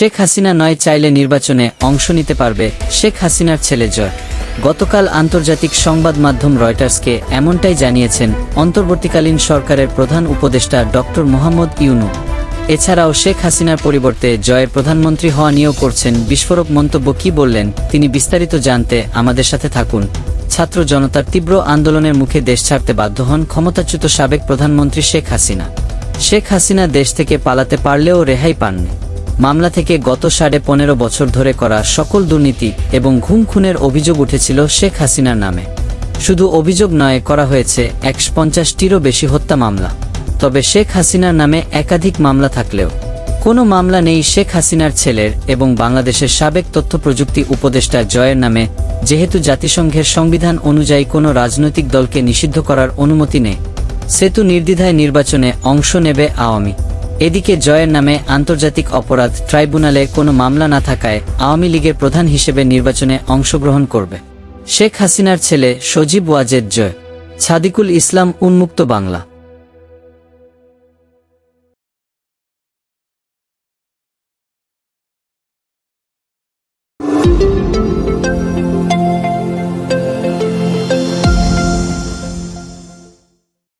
শেখ হাসিনা নয় চাইলে নির্বাচনে অংশ নিতে পারবে শেখ হাসিনার ছেলে জয়। গতকাল আন্তর্জাতিক সংবাদ মাধ্যম রয়টার্সকে এমনটাই জানিয়েছেন অন্তর্বর্তীকালীন সরকারের প্রধান উপদেষ্টা ডক্টর মোহাম্মদ ইউনু। এছাড়াও শেখ হাসিনার পরিবর্তে জয়ের প্রধানমন্ত্রী হওয়া নিয়েও করছেন বিস্ফোরক মন্তব্য কি বললেন, তিনি বিস্তারিত জানতে আমাদের সাথে থাকুন। ছাত্র জনতার তীব্র আন্দোলনের মুখে দেশ ছাড়তে বাধ্য হন ক্ষমতাচ্যুত সাবেক প্রধানমন্ত্রী শেখ হাসিনা। শেখ হাসিনা দেশ থেকে পালাতে পারলেও রেহাই পাননি। মামলা থেকে গত সাড়ে পনেরো বছর ধরে করা সকল দুর্নীতি এবং ঘুম খুনের অভিযোগ উঠেছিল শেখ হাসিনার নামে। শুধু অভিযোগ নয়, করা হয়েছে একশো পঞ্চাশটিরও বেশি হত্যা মামলা। তবে শেখ হাসিনার নামে একাধিক মামলা থাকলেও, কোনো মামলা নেই শেখ হাসিনার ছেলের এবং বাংলাদেশের সাবেক তথ্য প্রযুক্তি উপদেষ্টা জয়ের নামে, যেহেতু জাতিসংঘের সংবিধান অনুযায়ী কোনো রাজনৈতিক দলকে নিষিদ্ধ করার অনুমতি নেই, সেতু নির্দ্বিধায় নির্বাচনে অংশ নেবে আওয়ামী। এদিকে জয়ের নামে আন্তর্জাতিক অপরাধ ট্রাইব্যুনালে কোনো মামলা না থাকায় আওয়ামী লীগের প্রধান হিসেবে নির্বাচনে অংশগ্রহণ করবে। শেখ হাসিনার ছেলে সজীব ওয়াজেদ জয়। ছাদিকুল ইসলাম, উন্মুক্ত বাংলা।